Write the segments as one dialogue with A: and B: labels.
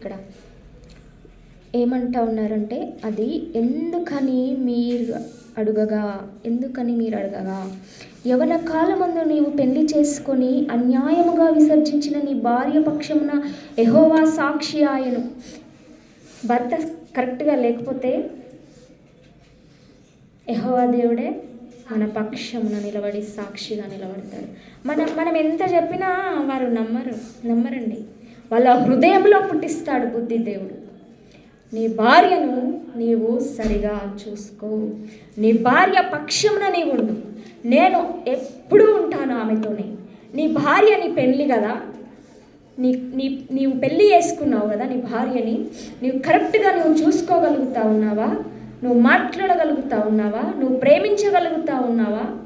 A: ఇక్కడ. ఏమంటా ఉన్నారంటే అది ఎందుకని మీరు అడుగగా ఎందుకని మీరు అడగగా? యవన కాలమందు నీవు పెళ్ళి చేసుకొని అన్యాయముగా విసర్జించిన నీ భార్య పక్షమున ఎహోవా సాక్షి ఆయను. భర్త కరెక్ట్గా లేకపోతే ఎహోవా దేవుడే మన పక్షమున నిలబడి సాక్షిగా నిలబడతాడు. మనం మనం ఎంత చెప్పినా వారు నమ్మరు నమ్మరండి. వాళ్ళ హృదయంలో పుట్టిస్తాడు బుద్ధి దేవుడు. నీ భార్యను నీవు సరిగా చూసుకో. నీ భార్య పక్షమున నీవు ఉండు. నేను ఎప్పుడూ ఉంటాను ఆమెతోనే. నీ భార్య నీ పెళ్ళి కదా. నీ నీ నీవు పెళ్ళి చేసుకున్నావు కదా నీ భార్యని. నీవు కరెక్ట్గా నువ్వు చూసుకోగలుగుతా ఉన్నావా? నువ్వు మాట్లాడగలుగుతా ఉన్నావా? నువ్వు ప్రేమించగలుగుతా ఉన్నావా?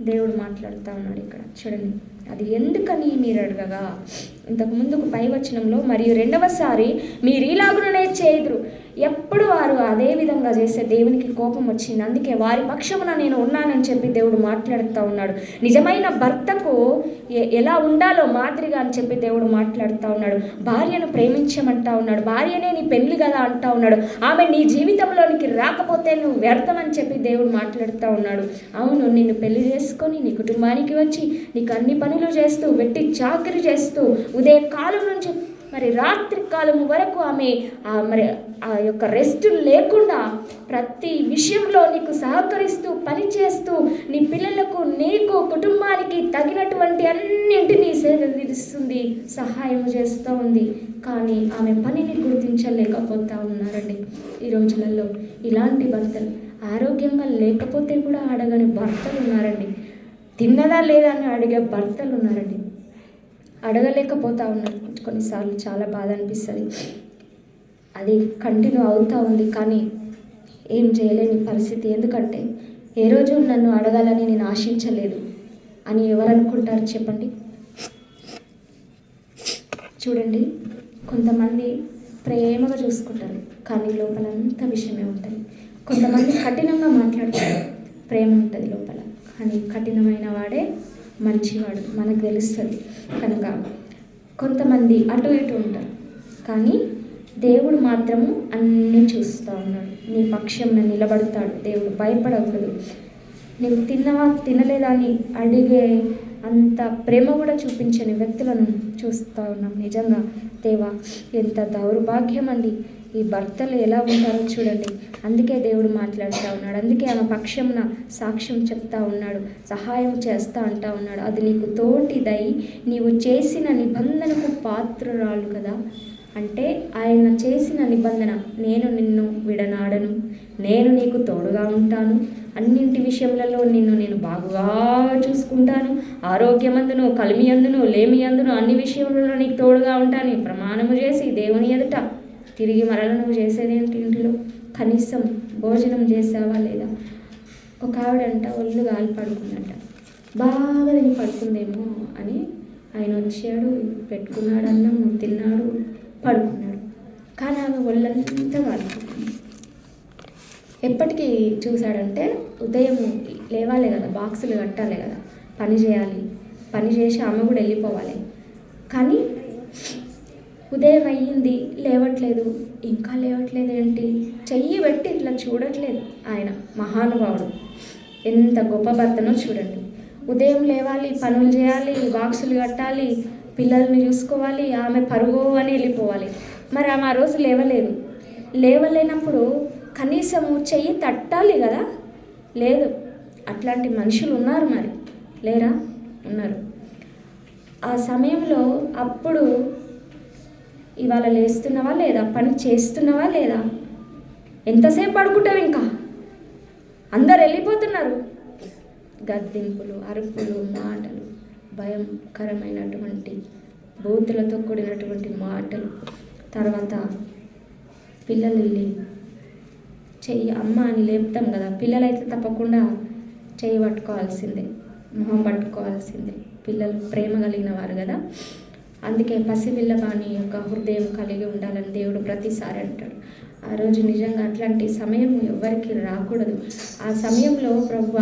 A: దేవుడు మాట్లాడుతూ ఉన్నాడు ఇక్కడ. చూడండి. అది ఎందుకని మీరు అడగగా? ఇంతకు ముందుకు పై వచనంలో మరియు రెండవసారి మీరు ఇలాగుననే చేదురు ఎప్పుడు వారు అదే విధంగా చేసే దేవునికి కోపం వచ్చింది. అందుకే వారి పక్షమున నేను ఉన్నానని చెప్పి దేవుడు మాట్లాడుతూ ఉన్నాడు. నిజమైన భర్తకు ఎలా ఉండాలో మాదిరిగా అని చెప్పి దేవుడు మాట్లాడుతూ ఉన్నాడు. భార్యను ప్రేమించమంటా ఉన్నాడు. భార్యనే నీ పెళ్ళి కదా అంటా ఉన్నాడు. ఆమె నీ జీవితంలోనికి రాకపోతే నువ్వు వ్యర్థమని చెప్పి దేవుడు మాట్లాడుతూ ఉన్నాడు. అవును నిన్ను పెళ్ళి చేసుకొని నీ కుటుంబానికి వచ్చి నీకు అన్ని పనులు చేస్తూ వెట్టి చాకరీ చేస్తూ ఉదయ కాలం నుంచి మరి రాత్రి కాలం వరకు ఆమె ఆ మరి ఆ యొక్క రెస్ట్ లేకుండా ప్రతి విషయంలో నీకు సహకరిస్తూ పని చేస్తూ నీ పిల్లలకు నీకు కుటుంబానికి తగినటువంటి అన్నింటినీ సేకరిస్తుంది సహాయం చేస్తూ ఉంది. కానీ ఆమె పనిని గుర్తించలేకపోతా ఉన్నారండి. ఈ రోజులలో ఇలాంటి భర్తలు ఆరోగ్యంగా లేకపోతే కూడా అడగని భర్తలు ఉన్నారండి. తిన్నదా లేదా అని అడిగే భర్తలు ఉన్నారండి. అడగలేకపోతా ఉన్నారు. కొన్నిసార్లు చాలా బాధ అనిపిస్తుంది. అది కంటిన్యూ అవుతూ ఉంది కానీ ఏం చేయలేని పరిస్థితి. ఎందుకంటే ఏ రోజు నన్ను అడగాలని నేను ఆశించలేదు అని ఎవరు అనుకుంటారు చెప్పండి. చూడండి కొంతమంది ప్రేమగా చూసుకుంటారు కానీ లోపల అంత విషయమే ఉంటుంది. కొంతమంది కఠినంగా మాట్లాడతారు ప్రేమ ఉంటుంది లోపల. కానీ కఠినమైన వాడే మంచివాడు మనకు తెలుస్తుంది కనుక. కొంతమంది అటు ఇటు ఉంటారు. కానీ దేవుడు మాత్రము అన్నీ చూస్తూ ఉన్నాడు. నీ పక్షంలో నిలబడతాడు. దేవుడు భయపడకూడదు. నేను తిన్నవా తినలేదా అని అడిగే అంత ప్రేమ కూడా చూపించని వ్యక్తులను చూస్తూ ఉన్నాం. నిజంగా దేవా ఎంత దౌర్భాగ్యం అండి ఈ భర్తలు ఎలా ఉంటారో చూడండి. అందుకే దేవుడు మాట్లాడుతూ ఉన్నాడు. అందుకే ఆమె పక్షంన సాక్ష్యం చెప్తా ఉన్నాడు. సహాయం చేస్తా అంటా ఉన్నాడు. అది నీకు తోటిదై నీవు చేసిన నిబంధనకు పాత్రురాలు కదా. అంటే ఆయన చేసిన నిబంధన నేను నిన్ను విడనాడను నేను నీకు తోడుగా ఉంటాను. అన్నింటి విషయములలో నిన్ను నేను బాగా చూసుకుంటాను. ఆరోగ్యమందును కలిమి అందును లేమి అందును అన్ని విషయములలో నీకు తోడుగా ఉంటాను. ప్రమాణము చేసి దేవుని ఎదుట తిరిగి మరల నువ్వు చేసేదేంటి ఇంట్లో? కనీసం భోజనం చేసావా లేదా? ఒక ఆవిడంట ఒళ్ళు గాలి పడుకుందంట. బాగా తిని పడుకుందేమో అని ఆయన వచ్చాడు పెట్టుకున్నాడు అన్నం తిన్నాడు పడుకున్నాడు. కానీ ఆమె ఒళ్ళంతా కాలిపోతుంది ఎప్పటికీ చూశాడంటే ఉదయం లేవాలి కదా బాక్సులు కట్టాలి కదా పని చేయాలి. పని చేసి ఆమె కూడా వెళ్ళిపోవాలి. కానీ ఉదయం అయ్యింది లేవట్లేదు. ఇంకా లేవట్లేదు ఏంటి చెయ్యి పెట్టి ఇట్లా చూడట్లేదు ఆయన మహానుభావుడు. ఎంత గొప్ప భర్తనో చూడండి. ఉదయం లేవాలి పనులు చేయాలి బాక్సులు కట్టాలి పిల్లల్ని చూసుకోవాలి ఆమె పరుగు అని వెళ్ళిపోవాలి. మరి ఆమె ఆ రోజు లేవలేదు. లేవలేనప్పుడు కనీసము చెయ్యి తట్టాలి కదా? లేదు. అట్లాంటి మనుషులు ఉన్నారు మరి. లేరా? ఉన్నారు. ఆ సమయంలో అప్పుడు ఇవాళ లేస్తున్నావా లేదా? పని చేస్తున్నావా లేదా? ఎంతసేపు పడుకుంటావు ఇంకా? అందరు వెళ్ళిపోతున్నారు. గద్దింపులు అరుపులు మాటలు భయంకరమైనటువంటి బూతులతో కూడినటువంటి మాటలు. తర్వాత పిల్లలు వెళ్ళి చెయ్యి అమ్మ అని లేపుతాం కదా పిల్లలైతే తప్పకుండా చెయ్యి పట్టుకోవాల్సిందే మొహం పట్టుకోవాల్సిందే. పిల్లలు ప్రేమ కలిగిన వారు కదా. అందుకే పసిపిల్లవాణి యొక్క హృదయం కలిగి ఉండాలని దేవుడు ప్రతిసారి అంటాడు. ఆ రోజు నిజంగా అట్లాంటి సమయం ఎవరికి రాకూడదు. ఆ సమయంలో ప్రభు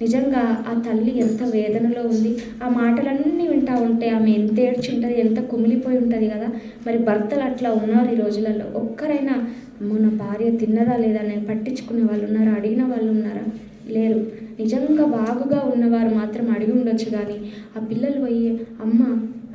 A: నిజంగా ఆ తల్లి ఎంత వేదనలో ఉంది? ఆ మాటలన్నీ వింటా ఉంటే ఆమె ఎంత ఏడ్చి ఉంటుంది ఎంత కుమిలిపోయి ఉంటుంది కదా? మరి భర్తలు అట్లా ఉన్నారు ఈ రోజులలో. ఒక్కరైనా మన భార్య తిన్నదా లేదా నేను పట్టించుకునే వాళ్ళు ఉన్నారా? అడిగిన వాళ్ళు ఉన్నారా? లేరు. నిజంగా బాగుగా ఉన్నవారు మాత్రం అడిగి ఉండొచ్చు కానీ ఆ పిల్లలు పోయి అమ్మ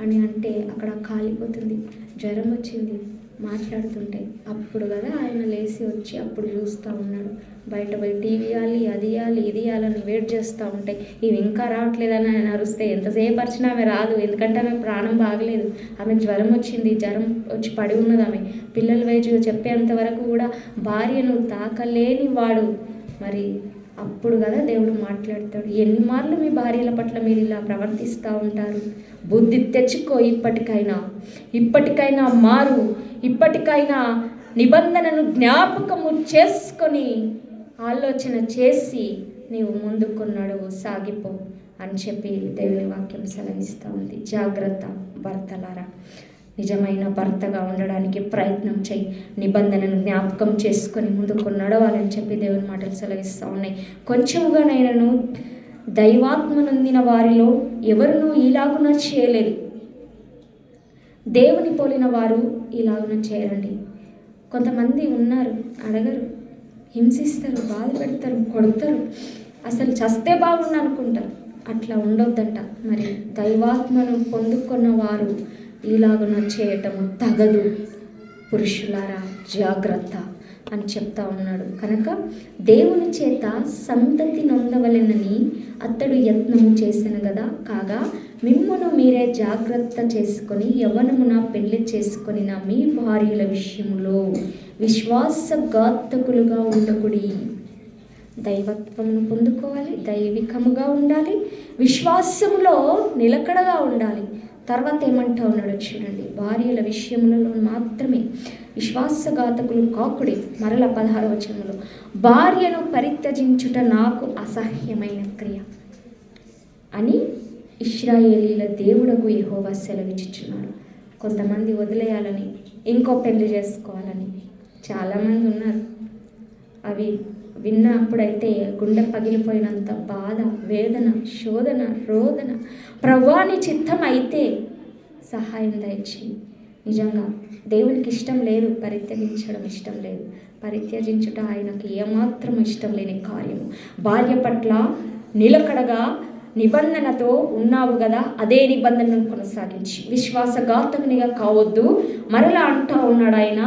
A: అని అంటే అక్కడ కాలిపోతుంది. జ్వరం వచ్చింది. మాట్లాడుతుంటే అప్పుడు కదా ఆయన లేచి వచ్చి అప్పుడు చూస్తూ ఉన్నాడు. బయట పోయి టీవీ ఇవ్వాలి అది ఇవ్వాలి ఇది ఇవ్వాలని వెయిట్ చేస్తూ ఉంటే ఇవి ఇంకా రావట్లేదని ఆయన అరుస్తే ఎంతసేపు అరిచినా ఆమె రాదు. ఎందుకంటే ఆమె ప్రాణం బాగలేదు. ఆమె జ్వరం వచ్చింది జ్వరం వచ్చి పడి ఉన్నది ఆమె. పిల్లల వయసు చెప్పేంత వరకు కూడా భార్యను తాకలేని వాడు మరి అప్పుడు కదా దేవుడు మాట్లాడతాడు. ఎన్ని మార్లు మీ భార్యల పట్ల మీరు ఇలా ప్రవర్తిస్తూ ఉంటారు? బుద్ధి తెచ్చుకో ఇప్పటికైనా. ఇప్పటికైనా మారు. ఇప్పటికైనా నిబంధనను జ్ఞాపకము చేసుకొని ఆలోచన చేసి నీవు ముందుకు నడువు సాగిపో అని చెప్పి దేవుని వాక్యం సెలవిస్తూ ఉంది. జాగ్రత్త భర్తలారా. నిజమైన భర్తగా ఉండడానికి ప్రయత్నం చేయి. నిబంధనను జ్ఞాపకం చేసుకొని ముందుకు నడవాలని చెప్పి దేవుని మాటలు సెలవిస్తూ ఉన్నాయి. కొంచెముగానైనాను దైవాత్మనొందిన వారిలో ఎవరునూ ఇలాగున చేయలేదు. దేవుని పోలిన వారు ఇలాగున చేయరండి. కొంతమంది ఉన్నారు అడగరు హింసిస్తారు బాధ పెడతారు కొడతారు. అసలు చస్తే బాగుండు అనుకుంటారు అట్లా ఉండొద్దంట. మరి దైవాత్మను పొందుకున్న వారు ఇలాగున చేయటము తగదు. పురుషులారా జాగ్రత్త అని చెప్తా ఉన్నాడు. కనుక దేవుని చేత సంతతి నొందవలెనని అతడు యత్నము చేసాను కదా కాగా మిమ్మును మీరే జాగ్రత్త చేసుకొని యవనమున పెళ్ళి చేసుకొని నా మీ భార్యల విషయములో విశ్వాసఘాతకులుగా ఉండకుడి. దైవత్వమును పొందుకోవాలి దైవికముగా ఉండాలి విశ్వాసములో నిలకడగా ఉండాలి. తర్వాత ఏమంటా ఉన్నాడు చూడండి. భార్యల విషయములలో మాత్రమే విశ్వాసఘాతకులు కాకుడి. మరల పదహార వచనంలో భార్యను పరిత్యజించుట నాకు అసహ్యమైన క్రియ. అని ఇస్రాయేలీల దేవుడకు యహోవా సెలవిచ్చుచున్నారు కొంతమంది వదిలేయాలని ఇంకో పెళ్ళి చేసుకోవాలని చాలామంది ఉన్నారు. అవి విన్నప్పుడైతే గుండె పగిలిపోయినంత బాధ వేదన శోధన రోదన ప్రవాని చిత్తం అయితే సహాయం దయచి నిజంగా దేవునికి ఇష్టం లేదు పరిత్యజించడం ఇష్టం లేదు. పరిత్యజించుట ఆయనకి ఏమాత్రం ఇష్టం లేని కార్యము. భార్య పట్ల నిలకడగా నిబంధనతో ఉన్నావు కదా అదే నిబంధనను కొనసాగించి. విశ్వాసఘాతకునిగా కావద్దు. మరలా అంటా ఉన్నాడు ఆయన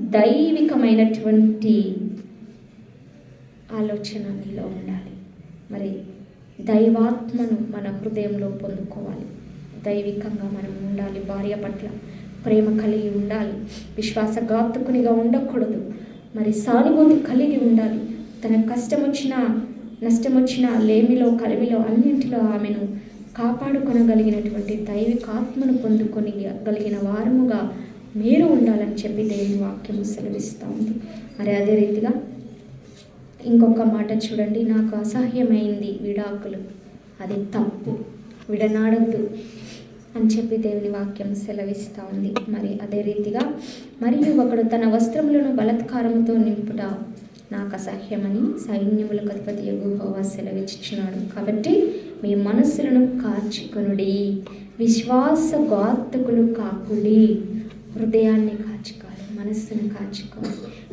A: దైవికమైనటువంటి ఆలోచన నీలో ఉండాలి. మరి దైవాత్మను మన హృదయంలో పొందుకోవాలి. దైవికంగా మనం ఉండాలి. భార్య పట్ల ప్రేమ కలిగి ఉండాలి. విశ్వాసఘాతకునిగా ఉండకూడదు. మరి సానుభూతి కలిగి ఉండాలి. తన కష్టం వచ్చినా నష్టం వచ్చినా లేమిలో కలిమిలో అన్నింటిలో ఆమెను కాపాడుకొనగలిగినటువంటి దైవికాత్మను పొందుకొని గలిగిన వారముగా మీరు ఉండాలని చెప్పి దేవుని వాక్యము సెలవిస్తూ ఉంది. మరి అదే రీతిగా ఇంకొక మాట చూడండి. నాకు అసహ్యమైంది విడాకులు. అది తప్పు. విడనాడద్దు అని చెప్పి దేవుని వాక్యం సెలవిస్తూ ఉంది. మరి అదే రీతిగా మరియు ఒకడు తన వస్త్రములను బలత్కారముతో నింపుట నాకు అసహ్యమని సైన్యములకు అధిపతి యగుహోవా సెలవిచ్చుచున్నాడు కాబట్టి మీ మనస్సులను విశ్వాస ఘోర్తకులు కాకుడి. హృదయాన్ని మనస్సును కాచుకొని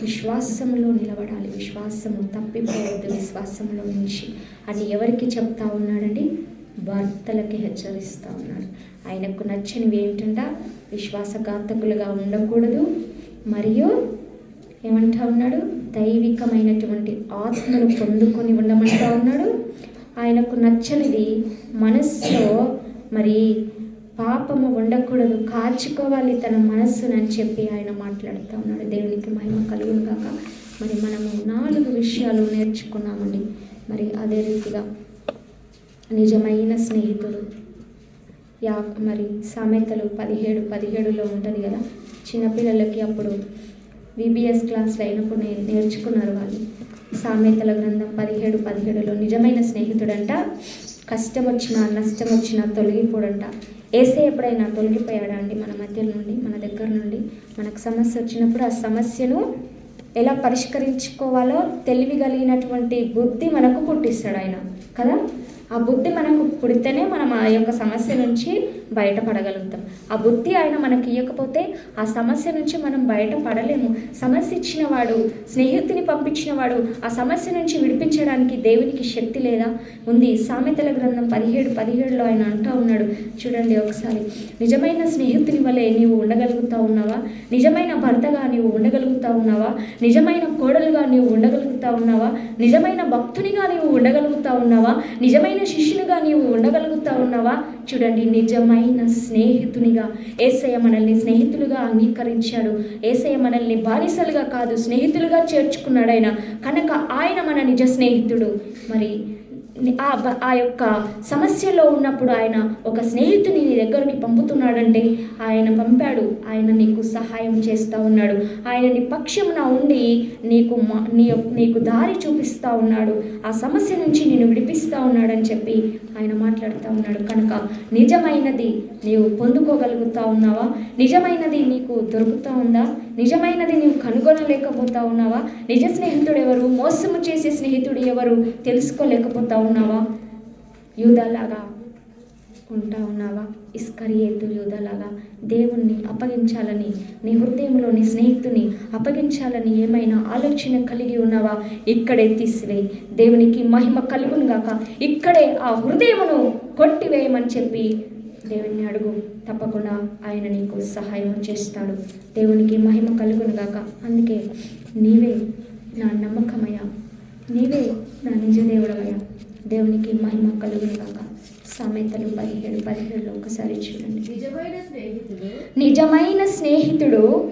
A: విశ్వాసంలో నిలబడాలి. విశ్వాసము తప్పిపోవద్దు. విశ్వాసంలో నుంచి అని ఎవరికి చెప్తా ఉన్నాడండి? భర్తలకి హెచ్చరిస్తూ ఉన్నాడు. ఆయనకు నచ్చనివి ఏంటంటే విశ్వాసఘాతకులుగా ఉండకూడదు. మరియు ఏమంటా ఉన్నాడు? దైవికమైనటువంటి ఆత్మను పొందుకొని ఉండమంటా ఉన్నాడు. ఆయనకు నచ్చనిది మనస్సులో మరి పాపము ఉండకూడదు కాచుకోవాలి తన మనస్సును అని చెప్పి ఆయన మాట్లాడుతూ ఉన్నాడు. దేవునికి మహిమ కలుగును కాక మరి మనము నాలుగు విషయాలు నేర్చుకున్నామండి. మరి అదే రీతిగా నిజమైన స్నేహితుడు యా మరి సామెతలు పదిహేడు పదిహేడులో ఉంటుంది కదా. చిన్నపిల్లలకి అప్పుడు విబిఎస్ క్లాస్లో అయినప్పుడు నేను నేర్చుకున్నారు వాళ్ళు. సామెతల గ్రంథం పదిహేడు పదిహేడులో నిజమైన స్నేహితుడంట కష్టం వచ్చినా నష్టం వచ్చినా తొలగిపోడంట. ఏసే ఎప్పుడైనా తొలగిపోయాడా అండి మన మధ్య నుండి మన దగ్గర నుండి? మనకు సమస్య వచ్చినప్పుడు ఆ సమస్యను ఎలా పరిష్కరించుకోవాలో తెలివి కలిగినటువంటి బుద్ధి మనకు పుట్టిస్తాడు ఆయన. కదా? ఆ బుద్ధి మనకు పుడితేనే మనం ఆ యొక్క సమస్య నుంచి బయటపడగలుగుతాం. ఆ బుద్ధి ఆయన మనకి ఇవ్వకపోతే ఆ సమస్య నుంచి మనం బయటపడలేము. సమస్య ఇచ్చిన వాడు స్నేహితుని పంపించిన వాడు ఆ సమస్య నుంచి విడిపించడానికి దేవునికి శక్తి లేదా? ఉంది. సామెతల గ్రంథం పదిహేడు పదిహేడులో ఆయన అంటూ ఉన్నాడు. చూడండి ఒకసారి. నిజమైన స్నేహితుని వలె నీవు ఉండగలుగుతా ఉన్నావా? నిజమైన భర్తగా నీవు ఉండగలుగుతా ఉన్నావా? నిజమైన కోడలుగా నీవు ఉండగలుగుతా ఉన్నావా? నిజమైన భక్తునిగా నీవు ఉండగలుగుతా ఉన్నావా? నిజమైన శిష్యునిగా నీవు ఉండగలుగుతా ఉన్నావా? చూడండి. నిజమైన స్నేహితునిగా. ఏసయ్య మనల్ని స్నేహితులుగా అంగీకరించాడు. ఏసయ్య మనల్ని బానిసలుగా కాదు స్నేహితులుగా చేర్చుకున్నాడు ఆయన. కనుక ఆయన మన నిజ స్నేహితుడు. మరి ఆ ఆ యొక్క సమస్యలో ఉన్నప్పుడు ఆయన ఒక స్నేహితుని నీ దగ్గరికి పంపుతున్నాడంటే ఆయన పంపాడు. ఆయన నీకు సహాయం చేస్తూ ఉన్నాడు. ఆయన నీ పక్షమున ఉండి నీకు మా- నీ యొక్క- నీకు దారి చూపిస్తూ ఉన్నాడు. ఆ సమస్య నుంచి నేను విడిపిస్తూ ఉన్నాడని చెప్పి ఆయన మాట్లాడుతూ ఉన్నాడు. కనుక నిజమైనది నీవు పొందుకోగలుగుతా ఉన్నావా? నిజమైనది నీకు దొరుకుతూ ఉందా? నిజమైనది నీవు కనుగొనలేకపోతా ఉన్నావా? నిజ స్నేహితుడు ఎవరు మోసము చేసే స్నేహితుడు ఎవరు? తెలుసుకోలేకపోతా ఉన్నావా? యూదలాగా ఉంటా ఉన్నావా? ఇస్కరియేతు యూదలాగా దేవుణ్ణి అప్పగించాలని నీ హృదయంలో నీ స్నేహితుని అప్పగించాలని ఏమైనా ఆలోచన కలిగి ఉన్నావా? ఇక్కడే తీసివేయి దేవునికి మహిమ కలుగునుగాక. ఇక్కడే ఆ హృదయమును కొట్టివేయమని చెప్పి దేవుని అడుగు. తప్పకుండా ఆయన నీకు సహాయం చేస్తాడు. దేవునికి మహిమ కలుగును గాక. అందుకే నీవే నా నమ్మకమయ్యా. నీవే నా నిజ దేవుడవయ్యా. దేవునికి మహిమ కలుగును గాక. సామెతలు పదిహేడు పదిహేడులో ఒకసారి చూడండి.
B: నిజమైన స్నేహితుడు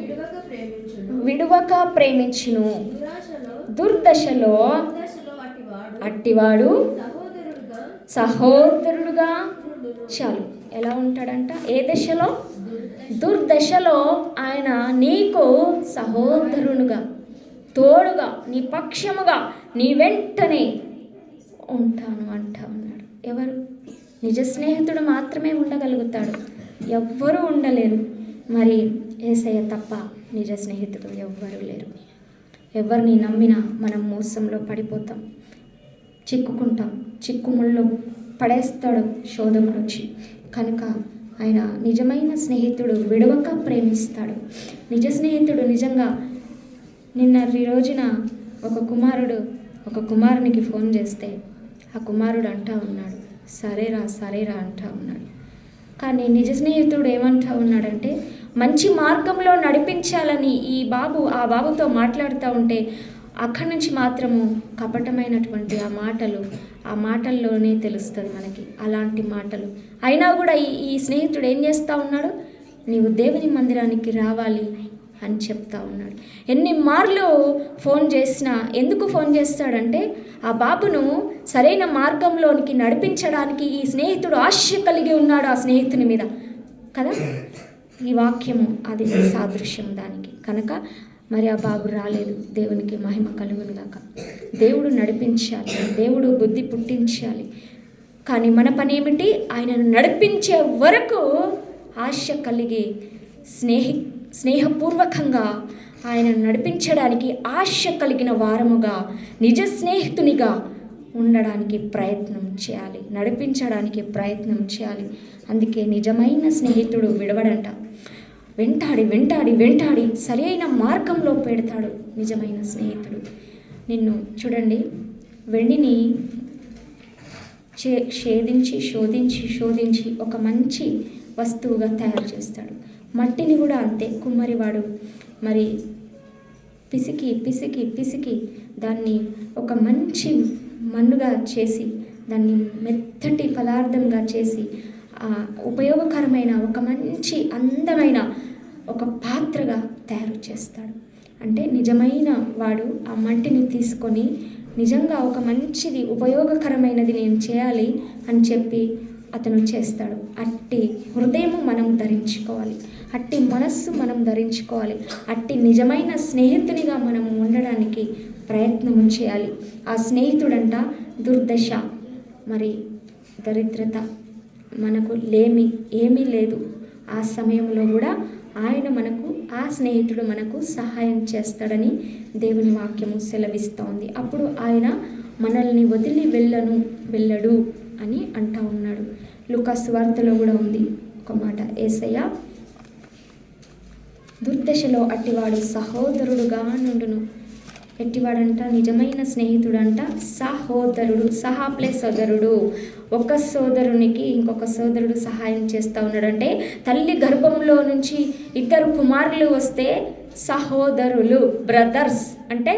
B: విడువక ప్రేమించును.
A: దుర్దశలో అట్టివాడు
B: సహోదరుడుగా.
A: చాలు. ఎలా ఉంటాడంట? ఏ దశలో? దుర్దశలో ఆయన నీకు సహోదరునుగా తోడుగా నీ పక్షముగా నీ వెంటనే ఉంటాను అంటా ఉన్నాడు ఎవరు? నిజ స్నేహితుడు మాత్రమే ఉండగలుగుతాడు. ఎవ్వరూ ఉండలేరు. మరి ఏసయ్య తప్ప నిజ స్నేహితుడు ఎవ్వరూ లేరు. ఎవరిని నమ్మినా మనం మోసంలో పడిపోతాం. చిక్కుకుంటాం. చిక్కుముళ్ళు పడేస్తాడు శోధకుడు వచ్చి కనుక ఆయన నిజమైన స్నేహితుడు విడవక ప్రేమిస్తాడు. నిజ స్నేహితుడు నిజంగా నిన్న ఈ రోజున ఒక కుమారుడు ఒక కుమారునికి ఫోన్ చేస్తే ఆ కుమారుడు అంటా ఉన్నాడు సరేరా సరేరా అంటా ఉన్నాడు. కానీ నిజ స్నేహితుడు ఏమంటా ఉన్నాడంటే మంచి మార్గంలో నడిపించాలని ఈ బాబు ఆ బాబుతో మాట్లాడుతూ ఉంటే అక్కడి నుంచి మాత్రము కపటమైనటువంటి ఆ మాటలు ఆ మాటల్లోనే తెలుస్తుంది మనకి అలాంటి మాటలు. అయినా కూడా ఈ ఈ స్నేహితుడు ఏం చేస్తూ ఉన్నాడు? నీవు దేవుని మందిరానికి రావాలి అని చెప్తా ఉన్నాడు. ఎన్ని మార్లు ఫోన్ చేసినా ఎందుకు ఫోన్ చేస్తాడంటే ఆ బాబును సరైన మార్గంలోనికి నడిపించడానికి ఈ స్నేహితుడు ఆశ కలిగి ఉన్నాడు ఆ స్నేహితుని మీద. కదా? ఈ వాక్యము అది సాదృశ్యం దానికి. కనుక మరి ఆ బాబు రాలేదు. దేవునికి మహిమ కలుగును గాక. దేవుడు నడిపించాలి. దేవుడు బుద్ధి పుట్టించాలి. కానీ మన పని ఏమిటి? ఆయనను నడిపించే వరకు ఆశ కలిగి స్నేహి స్నేహపూర్వకంగా ఆయనను నడిపించడానికి ఆశ కలిగిన వారముగా నిజ స్నేహితునిగా ఉండడానికి ప్రయత్నం చేయాలి. నడిపించడానికి ప్రయత్నం చేయాలి. అందుకే నిజమైన స్నేహితుడు విడవడంట. వెంటాడి వెంటాడి వెంటాడి సరైన మార్గంలో పెడతాడు నిజమైన స్నేహితుడు. నిన్ను చూడండి వెండిని చే షేధించి శోధించి శోధించి ఒక మంచి వస్తువుగా తయారు చేస్తాడు. మట్టిని కూడా అంతే కుమ్మరివాడు. మరి పిసికి పిసికి పిసికి దాన్ని ఒక మంచి మన్నుగా చేసి దాన్ని మెత్తటి పదార్థంగా చేసి ఉపయోగకరమైన ఒక మంచి అందమైన ఒక పాత్రగా తయారు చేస్తాడు. అంటే నిజమైన వాడు ఆ మట్టిని తీసుకొని నిజంగా ఒక మంచిది ఉపయోగకరమైనది నేను చేయాలి అని చెప్పి అతను చేస్తాడు. అట్టి హృదయము మనం ధరించుకోవాలి. అట్టి మనస్సు మనం ధరించుకోవాలి. అట్టి నిజమైన స్నేహితునిగా మనం ఉండడానికి ప్రయత్నం చేయాలి. ఆ స్నేహితుడంట దుర్దశ మరి దరిద్రత. మనకు లేమి ఏమీ లేదు. ఆ సమయంలో కూడా ఆయన మనకు ఆ స్నేహితుడు మనకు సహాయం చేస్తాడని దేవుని వాక్యము సెలవిస్తోంది. అప్పుడు ఆయన మనల్ని వదిలి వెళ్ళను వెళ్ళడు అని అంటా ఉన్నాడు. లుకాస్ వార్తలో కూడా ఉంది ఒక మాట. ఏసయ్య దుర్దశలో అట్టివాడు సహోదరుడుగా నుండును. ఎట్టివాడంట నిజమైన స్నేహితుడంట సహోదరుడు సహా ప్లస్ సోదరుడు. ఒక సోదరునికి ఇంకొక సోదరుడు సహాయం చేస్తూ ఉన్నాడంటే తల్లి గర్భంలో నుంచి ఇద్దరు కుమారులు వస్తే సహోదరులు బ్రదర్స్ అంటే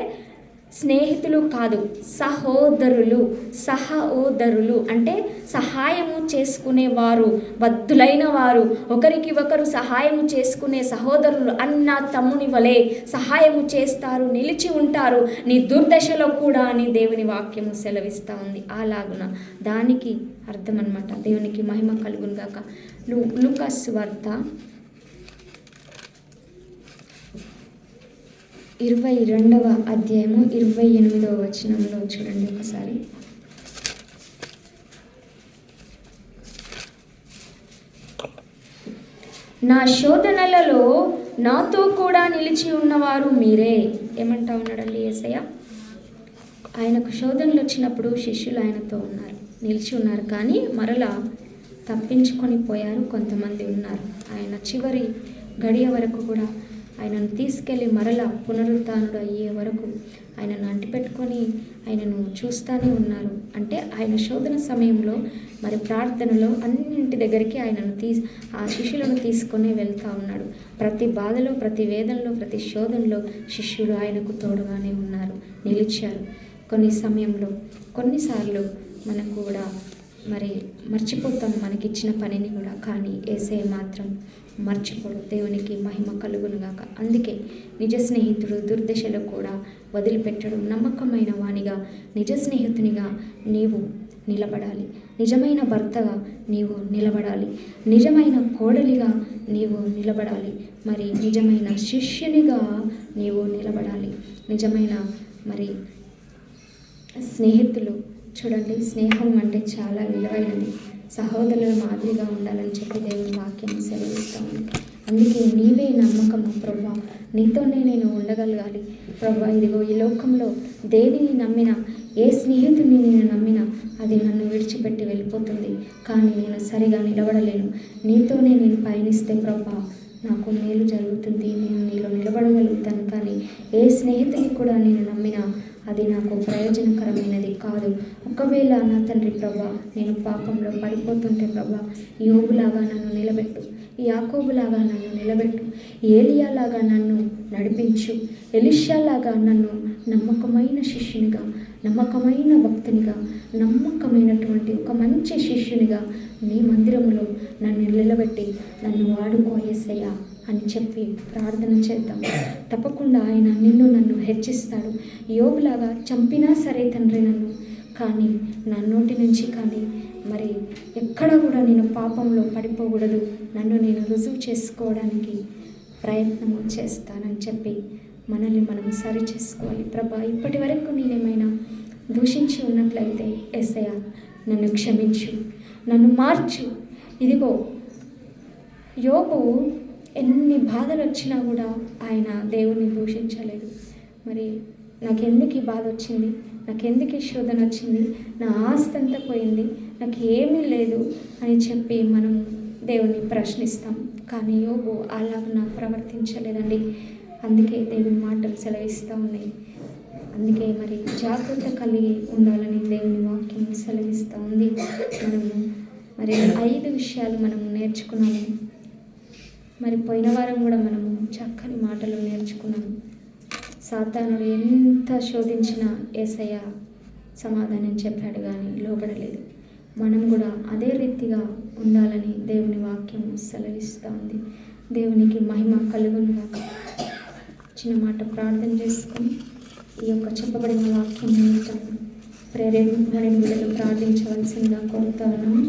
A: స్నేహితులు కాదు సహోదరులు సహోదరులు అంటే సహాయము చేసుకునే వారు బద్దులైన వారు. ఒకరికి ఒకరు సహాయము చేసుకునే సహోదరులు అన్న తమ్ముని వలె సహాయము చేస్తారు నిలిచి ఉంటారు. నీ దుర్దశలో కూడా అని దేవుని వాక్యము సెలవిస్తూ ఉంది. అలాగున దానికి అర్థం అనమాట దేవునికి మహిమ కలుగును గాక లు లుకస్ వార్త ఇరవై రెండవ అధ్యాయము ఇరవై ఎనిమిదవ వచనంలో చూడండి ఒకసారి. నా శోధనలలో నాతో కూడా నిలిచి ఉన్నవారు మీరే. ఏమంటా ఉన్నాడండి ఏసయ్య? ఆయనకు శోధనలు వచ్చినప్పుడు శిష్యులు ఆయనతో ఉన్నారు. నిలిచి ఉన్నారు కానీ మరలా తప్పించుకొని పోయారు కొంతమంది ఉన్నారు. ఆయన చివరి గడియ వరకు కూడా ఆయనను తీసుకెళ్ళి మరలా పునరుద్ధానుడు అయ్యే వరకు ఆయనను అంటిపెట్టుకొని ఆయనను చూస్తూనే ఉన్నారు. అంటే ఆయన శోధన సమయంలో మరి ప్రార్థనలో అన్నింటి దగ్గరికి ఆయనను తీ ఆ శిష్యులను తీసుకొని వెళ్తూ ఉన్నాడు. ప్రతి బాధలో ప్రతి వేదనలో ప్రతి శోధనలో శిష్యులు ఆయనకు తోడుగానే ఉన్నారు నిలిచారు. కొన్ని సమయంలో కొన్నిసార్లు మనకు కూడా మరి మర్చిపోతాం మనకిచ్చిన పనిని కూడా. కానీ ఏసే మాత్రం మర్చిపోడు. దేవునికి మహిమ కలుగునుగాక. అందుకే నిజ స్నేహితుడు దుర్దశలో కూడా వదిలిపెట్టడు. నమ్మకమైన వానిగా నిజ స్నేహితునిగా నీవు నిలబడాలి. నిజమైన భర్తగా నీవు నిలబడాలి. నిజమైన కోడలిగా నీవు నిలబడాలి. మరి నిజమైన శిష్యునిగా నీవు నిలబడాలి. నిజమైన మరి స్నేహితులు చూడండి స్నేహం అంటే చాలా విలువైనది. సహోదరుల మాదిరిగా ఉండాలని చెప్పి దేవుని వాక్యం ఉంది. అందుకే నీవే నమ్మకము ప్రభా. నీతోనే నేను ఉండగలగాలి. ప్రభా ఇదిగో ఈ లోకంలో దేనిని నమ్మినా ఏ స్నేహితుడిని నేను నమ్మినా అది నన్ను విడిచిపెట్టి వెళ్ళిపోతుంది. కానీ నేను సరిగా నిలబడలేను. నీతోనే నేను పయనిస్తే ప్రభా నాకు మేలు జరుగుతుంది. నేను నీలో నిలబడగలుగుతాను. కానీ ఏ స్నేహితుని కూడా నేను నమ్మినా అది నాకు ప్రయోజనకరమైనది కాదు. ఒకవేళ నా తండ్రి ప్రభా నేను పాపంలో పడిపోతుంటే ప్రభా యోగులాగా నన్ను నిలబెట్టు యాకోబులాగా నన్ను నిలబెట్టు ఏలియాలాగా నన్ను నడిపించు ఎలిషాలాగా నన్ను నమ్మకమైన శిష్యునిగా నమ్మకమైన భక్తునిగా నమ్మకమైనటువంటి ఒక మంచి శిష్యునిగా నీ మందిరంలో నన్ను నిలబెట్టి నన్ను వాడుకోయేసయ్యా అని చెప్పి ప్రార్థన చేద్దాం. తప్పకుండా ఆయన నిన్ను నన్ను హెచ్చిస్తాడు. యోగులాగా చంపినా సరే తండ్రి నన్ను కానీ నా నోటి నుంచి కానీ మరి ఎక్కడ కూడా నేను పాపంలో పడిపోకూడదు. నన్ను నేను రుజువు చేసుకోవడానికి ప్రయత్నము చేస్తానని చెప్పి మనల్ని మనం సరి చేసుకోవాలి. ప్రభా ఇప్పటి వరకు నేనేమైనా దూషించి ఉన్నట్లయితే ఎస్ఐ నన్ను క్షమించు నన్ను మార్చు. ఇదిగో యోగు ఎన్ని బాధలు వచ్చినా కూడా ఆయన దేవుణ్ణి దూషించలేదు. మరి నాకెందుకు ఈ బాధ వచ్చింది? నాకెందుకు ఈ శోధన వచ్చింది? నా ఆస్తి అంతా పోయింది? నాకు ఏమీ లేదు అని చెప్పి మనం దేవుని ప్రశ్నిస్తాం. కానీ యోగు అలాగ ప్రవర్తించలేదండి. అందుకే దేవుని మాటలు సెలవిస్తూ ఉన్నాయి. అందుకే మరి జాగ్రత్త కలిగి ఉండాలని దేవుని వాక్యం సెలవిస్తూ ఉంది. మనము మరి ఐదు విషయాలు మనము నేర్చుకున్నాము. మరి పోయిన వారం కూడా మనము చక్కని మాటలు నేర్చుకున్నాము. సాతానుడు ఎంత శోధించినా ఏసయ్య సమాధానం చెప్పాడు కానీ లోబడలేదు. మనం కూడా అదే రీతిగా ఉండాలని దేవుని వాక్యం సెలవిస్తూ ఉంది. దేవునికి మహిమ కలుగునుగాక. చిన్న మాట ప్రార్థన చేసుకొని ఈ యొక్క చెప్పబడిన వాక్యం నిమిత్తం ప్రేరేపించబడిన బిడ్డలు ప్రార్థించవలసిందిగా కోరుతా ఉన్నాము.